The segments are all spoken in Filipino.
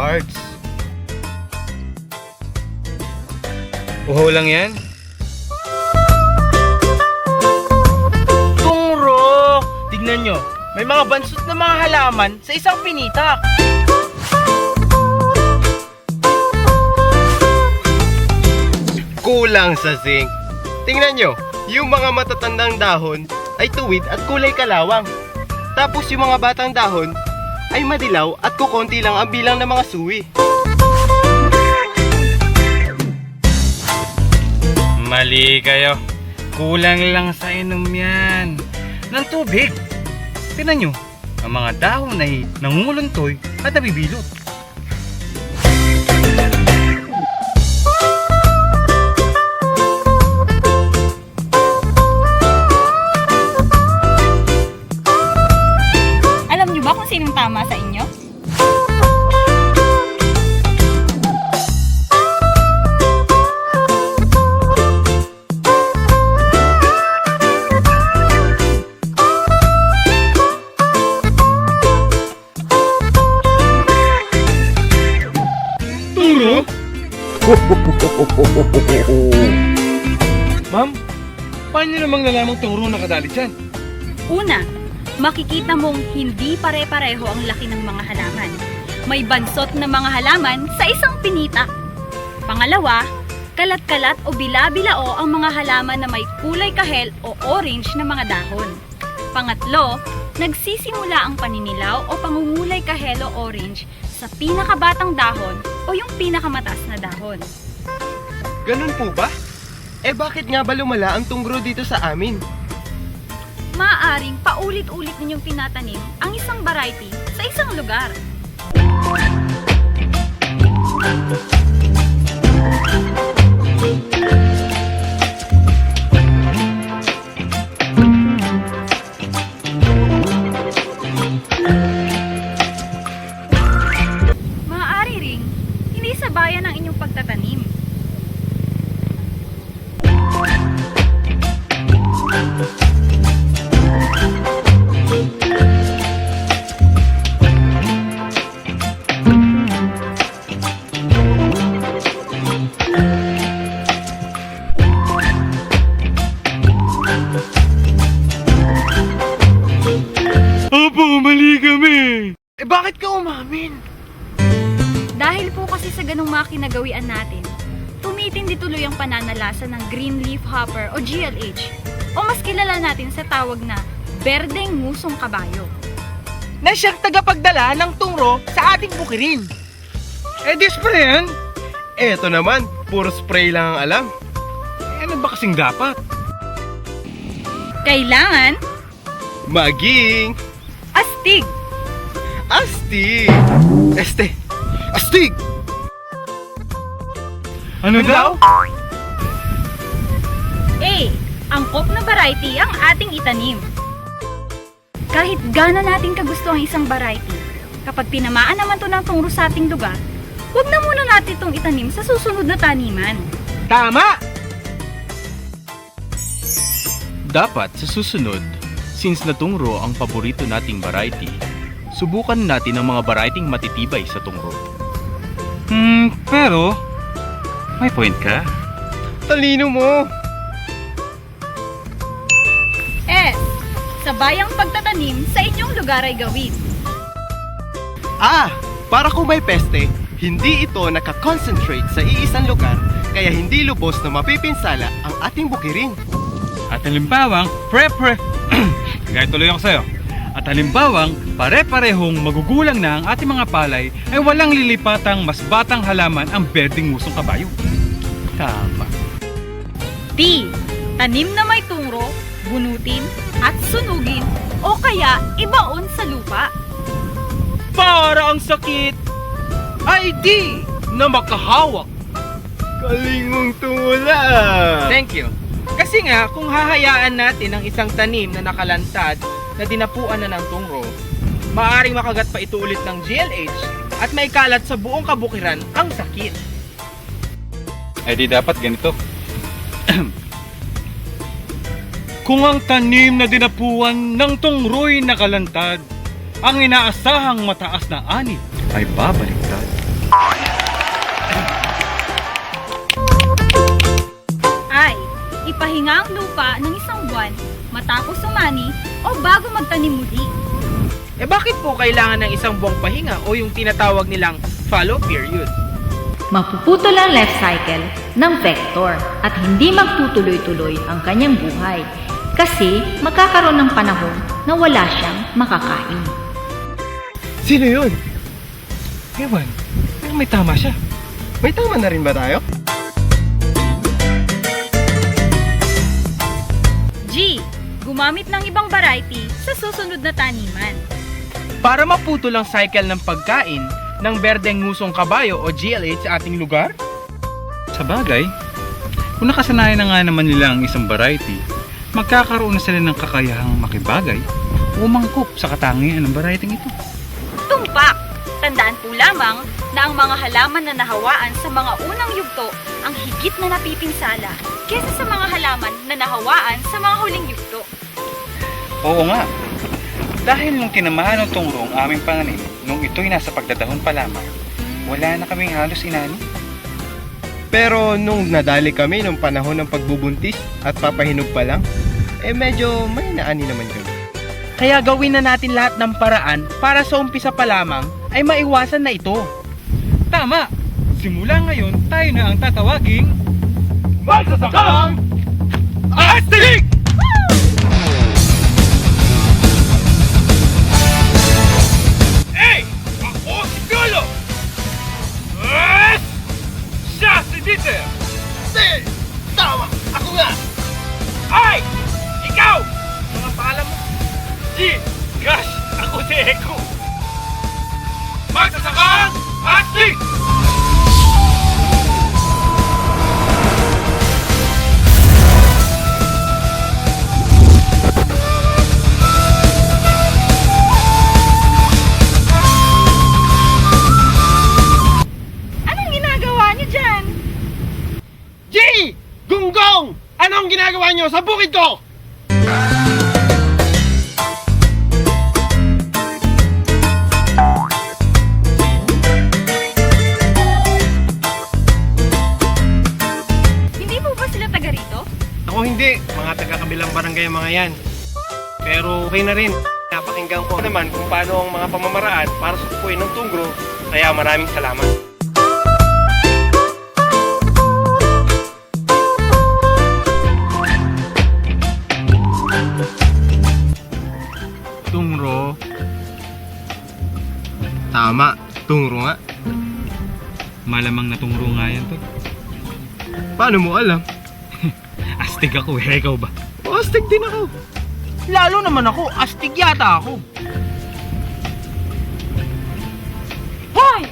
parts. Uho lang yan? Tungro! Tignan nyo, may mga bansot na mga halaman sa isang pinitak. Kulang sa zinc. Tingnan nyo, yung mga matatandang dahon ay tuwid at kulay kalawang. Tapos yung mga batang dahon ay madilaw at kukonti lang ang bilang ng mga suwi. Mali kayo. Kulang lang sa inom yan. Ng tubig. Tingnan nyo, ang mga dahon ay nangunguluntoy at nabibilot. Ma'am, paano namang lalamang turo nakadali dyan? Una, makikita mong hindi pare-pareho ang laki ng mga halaman. May bansot na mga halaman sa isang pinita. Pangalawa, kalat-kalat o bila-bilao ang mga halaman na may kulay kahel o orange na mga dahon. Pangatlo, nagsisimula ang paninilaw o pangungulay kahel o orange sa pinakabatang dahon o yung pinakamataas na dahon. Ganun po ba? Eh bakit nga ba lumala ang tunggro dito sa amin? Maaaring paulit-ulit ninyong tinatanim ang isang variety sa isang lugar. Opo, mali kami. Eh bakit ka umamin? Dahil po kasi sa ganong mga kinagawian natin, tumitindi tuloy ang pananalasa ng green leaf hopper o GLH o mas kilala natin sa tawag na berdeng musong kabayo. Na siyang tagapagdala ng tungro sa ating bukirin. Eh, di spray yan. Eto naman, puro spray lang ang alam. Eh, ano ba kasing dapat? Kailangan Maging. Astig. Este, astig! Ano daw? A. Angkop na variety ang ating itanim. Kahit gana natin kagusto ang isang variety, kapag tinamaan naman to ng tungro sa ating lugar, huwag na muna natin itong itanim sa susunod na taniman. Tama! Dapat sa susunod, since natungro ang paborito nating variety, subukan natin ang mga variety matitibay sa tungro. Hmm, pero... May point ka? Talino mo! S. Sabayang pagtatanim sa inyong lugar ay gawin. Ah, para kung may peste, hindi ito nakakonsentrate sa iisang lugar, kaya hindi lubos na mapipinsala ang ating bukirin. At halimbawang, pre-pre... Gaya tuloy ako sa'yo. At halimbawang, pare-parehong magugulang na ang ating mga palay ay walang lilipatang mas batang halaman ang berdeng musong kabayo. Tama. D. Tanim na may tungro, bunutin, at sunugin, o kaya ibaon sa lupa. Para ang sakit ay di na makahawak. Galing mong tumula! Thank you. Kasi nga, kung hahayaan natin ang isang tanim na nakalantad na dinapuan na ng tungro, maaring makagat pa ito ulit ng GLH at may kalat sa buong kabukiran ang sakit. Eh di dapat ganito. Kung ang tanim na dinapuan ng tungroy nakalantad, ang inaasahang mataas na ani ay babaliktad. Ay, ipahinga ang lupa ng isang buwan matapos umani o bago magtanim muli. Eh bakit po kailangan ng isang buwang pahinga o yung tinatawag nilang fallow period? Mapuputol ang life cycle ng vector at hindi magtutuloy-tuloy ang kanyang buhay kasi magkakaroon ng panahon na wala siyang makakain. Sino yun? Ewan, pero may tama siya. May tama na rin ba tayo? Gumamit ng ibang variety sa susunod na taniman. Para maputol ang cycle ng pagkain ng berdeng ngusong kabayo o GLH sa ating lugar? Sa bagay, kung nakasanayan na nga naman nila ang isang variety, magkakaroon na sila ng kakayahang makibagay o mangkop sa katangian ng variety ito. Tumpak! Tandaan po lamang na ang mga halaman na nahawaan sa mga unang yugto ang higit na napipinsala kesa sa mga halaman na nahawaan sa mga huling yugto. Oo nga. Dahil nung tinamahan ng tungro ang aming panganim, nung ito'y nasa pagdadahon pa lamang, wala na kaming halos inani. Pero nung nadali kami nung panahon ng pagbubuntis at papahinog pa lang, eh medyo may naani naman kami. Kaya gawin na natin lahat ng paraan para sa umpisa pa lamang ay maiwasan na ito. Tama! Simula ngayon, tayo na ang tatawaging... Magsasakang! Astig! Sa bukid ko? Hindi po ba sila taga rito? Ako hindi. Mga taga-kabilang barangay ang mga yan. Pero okay na rin. Napakinggan ko naman kung paano ang mga pamamaraan para sukuin ng tunggro. Kaya maraming salamat. Tama. Tungro nga. malamang na tungro nga yan to. Paano mo alam? Astig ako eh, ikaw ba? Ostig din ako. Lalo naman ako, astig yata ako. Hoy!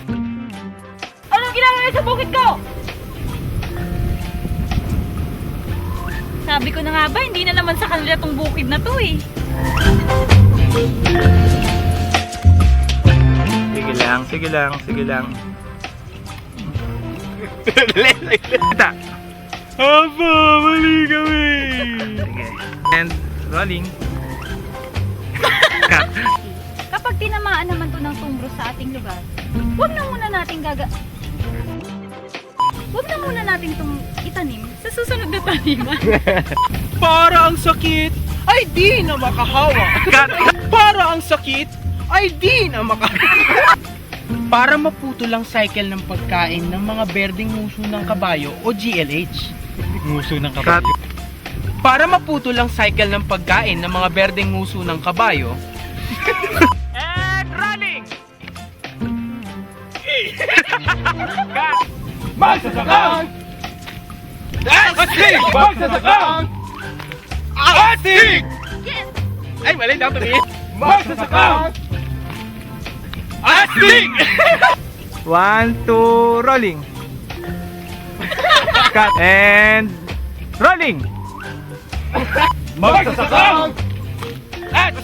Anong ginagawa niyo sa bukid ko? Sabi ko na nga ba, hindi na naman sa kanila tong bukid na to eh. Sige lang, sige lang, sige lang. Apa, mali kami! And rolling. Kapag tinamaan naman to ng tumbro sa ating lugar, huwag na muna nating gaga... Huwag na muna nating itong itanim sa susunod na taniman. Para ang sakit ay di na makahawa. Para ang sakit ay di na makahawa. Para maputol ang cycle ng pagkain ng mga berdeng nguso ng kabayo o GLH. Nguso ng kabayo. Para maputol ang cycle ng pagkain ng mga berdeng nguso ng kabayo. And running! Magsasakang! Astig! Magsasakang! Astig! Ay, mali daw to Magsasakang! Acting! One, two, rolling. Cut and rolling. Magsasakang at